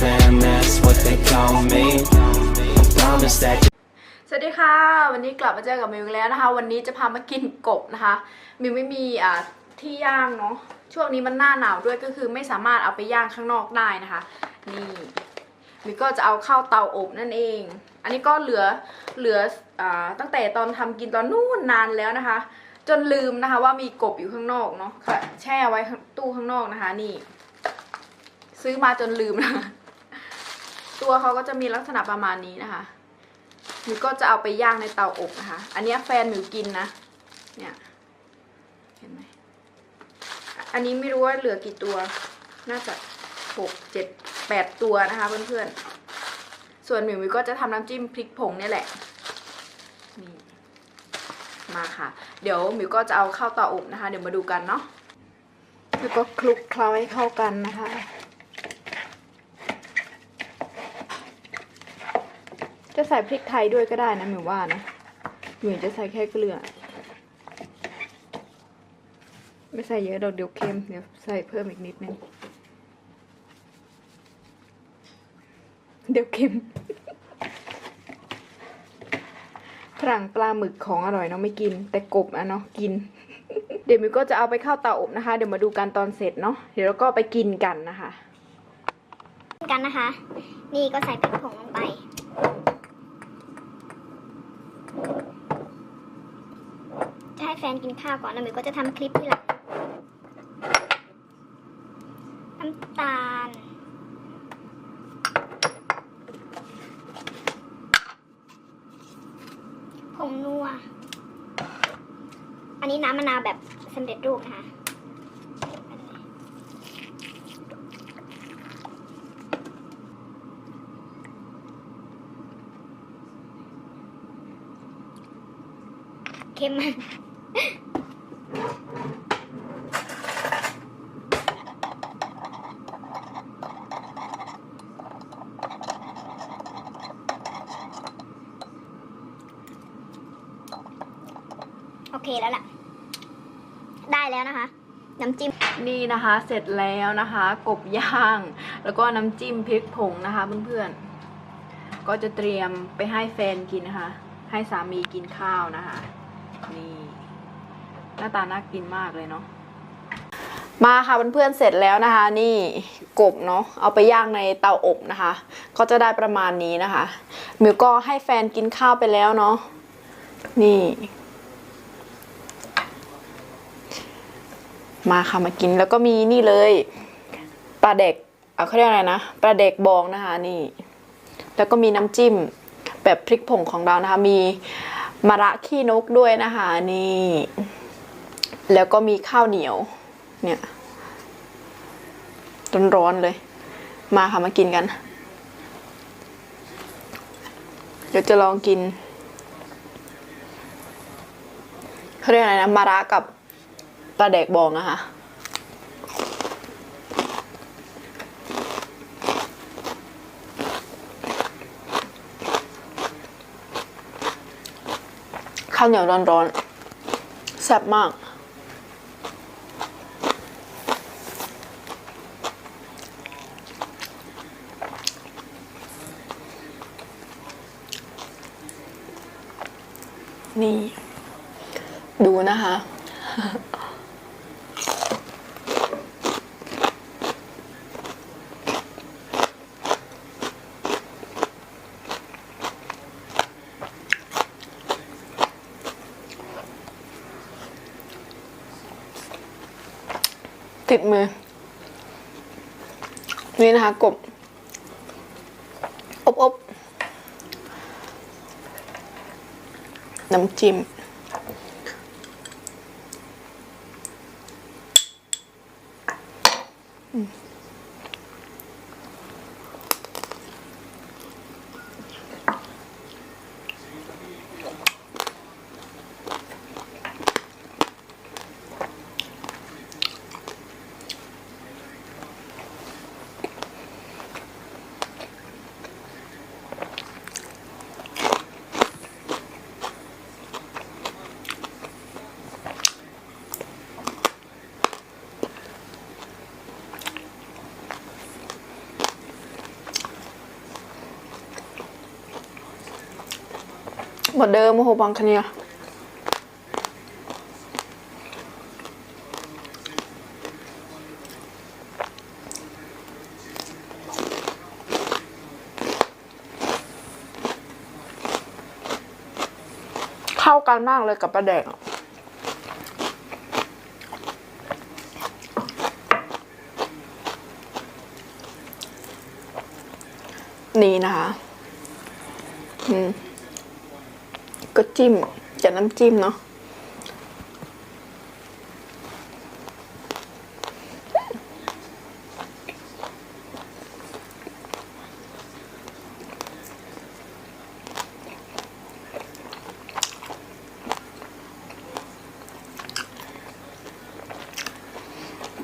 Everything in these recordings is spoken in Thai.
fam, that's what they call me. Promise that สวัสดีค่ะ วันนี้กลับมาเจอกับมิวอีกแล้วนะคะ วันนี้จะพามากินกบนะคะ มิวไม่มีอ่าที่ย่างเนาะช่วงนี้มันหน้าหนาวด้วยก็คือไม่สามารถเอาไปย่างข้างนอกได้นะคะ นี่มิวก็จะเอาเข้าเตาอบนั่นเอง อันนี้ก็เหลือเหลืออ่าตั้งแต่ตอนทำกินตอนนู่นนานแล้วนะคะ จนลืมนะคะว่ามีกบอยู่ข้างนอกเนาะะแช่ไว้ตู้ข้างนอกนะคะ นี่ ซื้อมาจนลืมนะคะ ตัวเขาก็จะมีลักษณะประมาณนี้นะคะหมิวก็จะเอาไปย่างในเตาอบนะคะ อันนี้แฟนหมิวกินนะ เนี่ย เห็นไหม อันนี้ไม่รู้ว่าเหลือกี่ตัว น่าจะหกเจ็ดแปดตัวนะคะเพื่อนๆ ส่วนหมิวมิวก็จะทำน้ำจิ้มพริกผงเนี่ยแหละ นี่ มาค่ะ เดี๋ยวหมิวก็จะเอาเข้าเตาอบนะคะ เดี๋ยวมาดูกันเนาะ แล้วก็คลุกเคล้าให้เข้ากันนะคะ จะใส่พริกไทยด้วยก็ได้นะหมิวว่านะหมิวจะใส่แค่เกลือ ไม่ใส่เยอะดอกเดี๋ยวเค็มเดี๋ยวใส่เพิ่มอีกนิดนึงเดี๋ยวเค็มฝรั่งปลาหมึกของอร่อยเนาะไม่กิน แต่กบอะเนาะกิน เดี๋ยวมิวก็จะเอาไปเข้าเตาอบนะคะ เดี๋ยวมาดูกันตอนเสร็จเนาะเดี๋ยวเราก็ไปกินกันนะคะ กันนะคะ นี่ก็ใส่พริกผงลงไป จะ ให้แฟนกินข้าวก่อนแล้วมิวก็จะทำคลิปที่หลังน้ำตาล ผงนัว อันนี้น้ำมะนาวแบบสำเร็จรูปนะคะเค็มมาก โอเคแล้วแหละ ได้แล้วนะคะ น้ำจิ้ม นี่นะคะ เสร็จแล้วนะคะ กบย่าง แล้วก็น้ำจิ้มพริกผงนะคะเพื่อนๆ ก็จะเตรียมไปให้แฟนกินนะคะ ให้สามีกินข้าวนะคะ นี่ หน้าตาน่ากินมากเลยเนาะมาค่ะเพื่อนๆเสร็จแล้วนะคะ นี่กบเนาะเอาไปย่างในเตาอบนะคะ ก็จะได้ประมาณนี้นะคะมิวก็ให้แฟนกินข้าวไปแล้วเนาะนี่ มาค่ะมากินแล้วก็มีนี่เลยปลาเด็กเเขาเรียกอะไรนะปลาเด็กบองนะคะนี่ แล้วก็มีน้ำจิ้มแบบพริกผงของเรานะคะ มีมะระขี้นกด้วยนะคะนี่ แล้วก็มีข้าวเหนียว เนี่ยร้อนๆเลย มาค่ะมากินกัน เดี๋ยวจะลองกินเขาเรียกอะไรนะมะระกับ ปลาแดกบองนะคะข้าวเหนียวร้อนๆแซ่บมาก นี่ ดูนะคะ ติดมือ นี่นะคะ กบ อบอบน้ำจิ้ม หมดเดิมโอ้โหบางคะเนียเข้ากันมากเลยกับปลาแดกนี่นะคะ อืม ก็จิ้มจากน้ำจิ้มเนาะ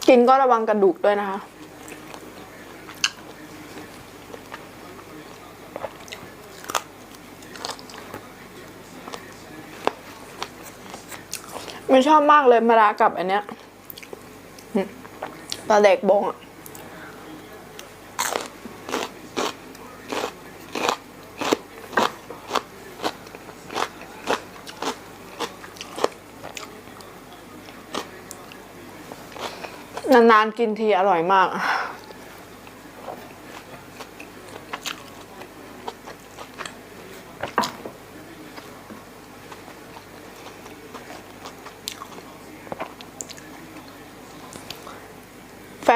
กินก็ระวังกระดูกด้วยนะคะ มันชอบมากเลยมารากับอันเนี้ยปลาแดกบองอะนานๆกินทีอร่อยมาก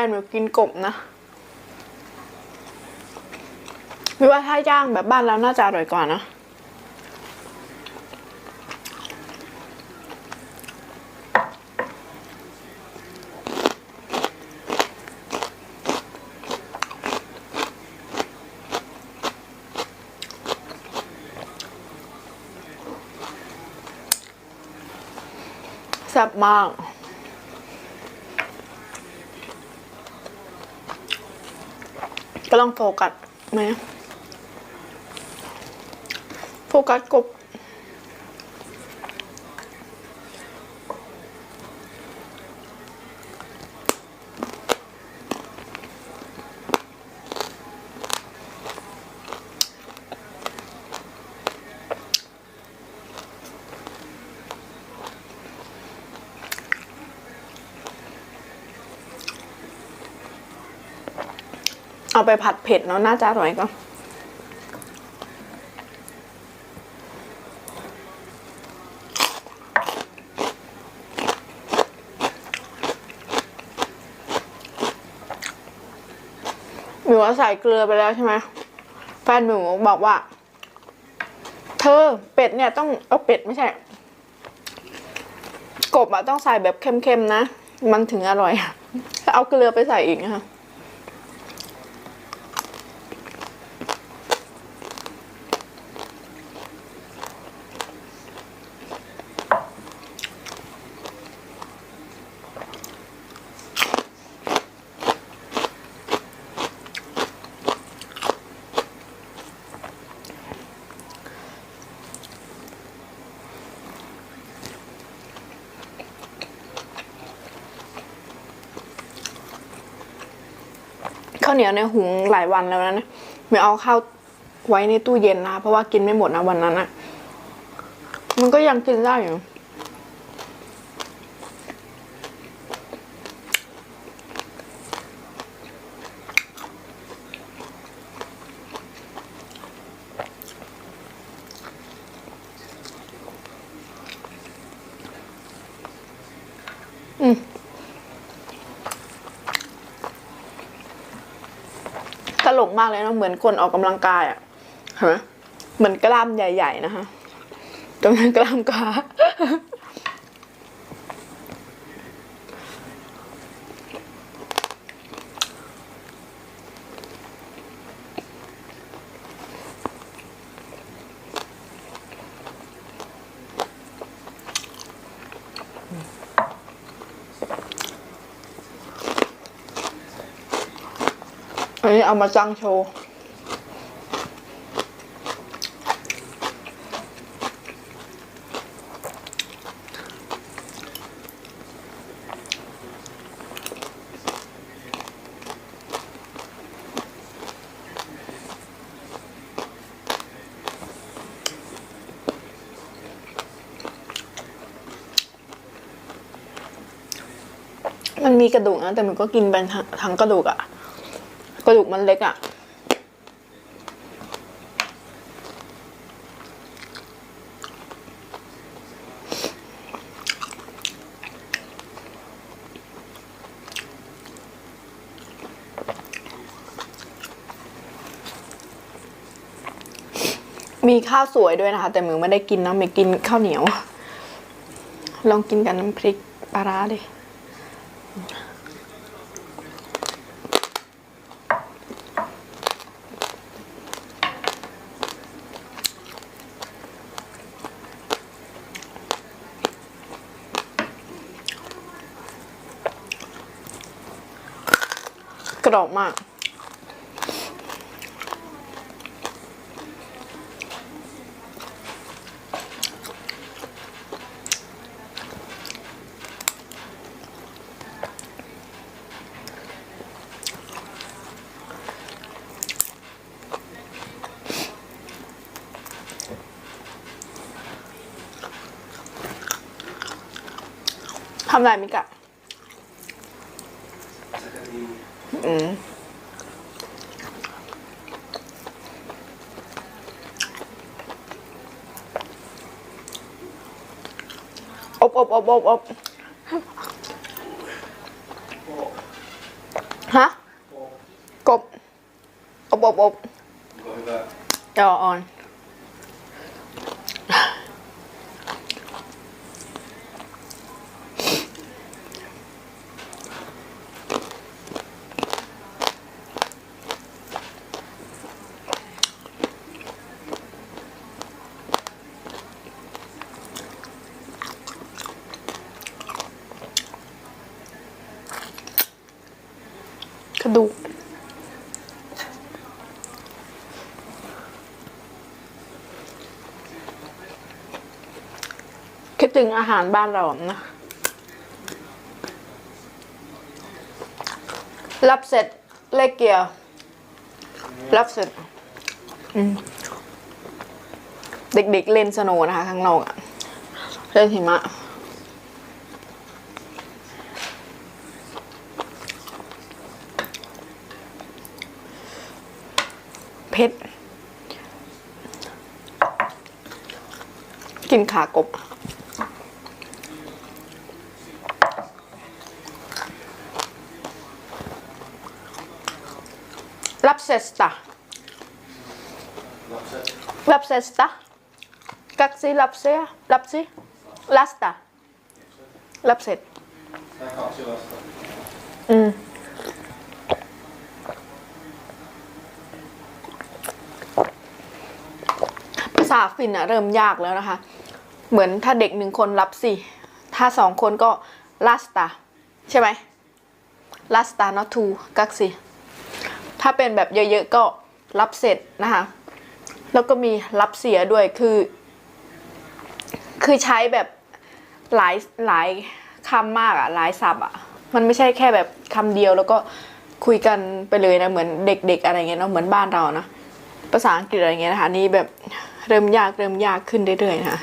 แฟนหนูกินกบนะไม่ว่าถ้าย่างแบบบ้านเราน่าจะอร่อยกว่านะแซ่บมาก ลองโฟกัสไหมโฟกัสกบ เอาไปผัดเผ็ดเนาะน่าจะอร่อยก็หมิวว่าใส่เกลือไปแล้วใช่ไหมแฟนหมิวบอกว่า เธอเป็ดเนี่ยต้องเอาเป็ดไม่ใช่ กบอะต้องใส่แบบเค็มๆนะ มันถึงอร่อยเอาเกลือไปใส่อีกนะคะ เหนียวเนยหุงหลายวันแล้วนะไม่เอาข้าวไว้ในตู้เย็นนะเพราะว่ากินไม่หมดนะวันนั้นอะมันก็ยังกินได้อยู่ กมากเลยเนะเหมือนคนออกกำลังกายอะเห็นไหมเหมือนกล้ามใหญ่ ๆ นะคะตรงนั้นกล้ามขา เอามาตั้งโชว์มันมีกระดูกนะแต่มันก็กินไปทางกระดูกอะ กระดูกมันเล็กอะมีข้าวสวยด้วยนะคะ แต่มือไม่ได้กินนะมือกินข้าวเหนียว ลองกินกับน้ำพริกปลาร้าดิ กรอบมาก ทำอะไรมิกะ อบอบอบอบอบฮะกบอบอบอบจอออน ระดูกคิดถึงอาหารบ้านเรานะรับเสร็จเลขเกียร์รับเสร็จเด็กๆเล่นสโนว์นะคะข้างนอกอะเล่นหิมะ เผ็ดกินขากบ รับเซสตารับเซสตากักซีรับเซียรับซีลาสตารับเสร็จอืม ภาษาฟินอะเริ่มยากแล้วนะคะ เหมือนถ้าเด็กหนึ่งคนรับสี่ถ้าสองคนก็ลาสตาใช่ไหมลาสตา not two กักสี่ถ้าเป็นแบบเยอะๆก็รับเสร็จนะคะ แล้วก็มีรับเสียด้วยคือ คือใช้แบบหลายหลายคำมากอะหลายศัพท์อะมันไม่ใช่แค่แบบคำเดียวแล้วก็คุยกันไปเลยนะเหมือนเด็กๆอะไรเงี้ยเนาะเหมือนบ้านเรานะภาษาอังกฤษอะไรเงี้ยนะคะนี่แบบ เริ่มยากเริ่มยากขึ้นเรื่อยๆนะคะ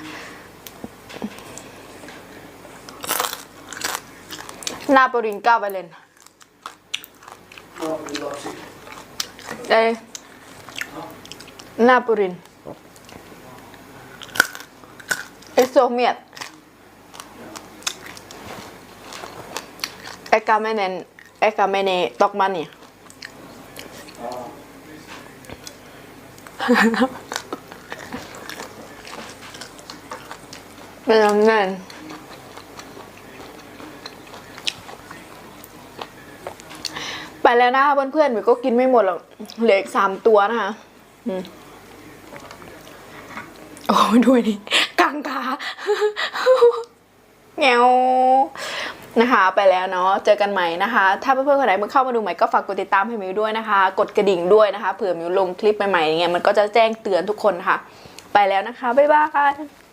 นาโปลินก้าไปเลนเอ้นาโปลินเอสโซเมียตเอกาเมเนนเอกาเมเนตอกมันเนี่ย เป็นน้ำแน่นไปแล้วนะคะเพื่อนๆหมิวก็กินไม่หมดหรอกเหลืออีกสามตัวนะคะอืมโอ้ด้วยนี่กางขาแงวนะคะไปแล้วเนาะเจอกันใหม่นะคะ ถ้าเพื่อนๆคนไหนมาเข้ามาดูใหม่ก็ฝากกดติดตามให้มิวด้วยนะคะ กดกระดิ่งด้วยนะคะเผื่อมิวลงคลิปใหม่ๆอย่างเงี้ยมันก็จะแจ้งเตือนทุกคนค่ะ ไปแล้วนะคะบ๊ายบาย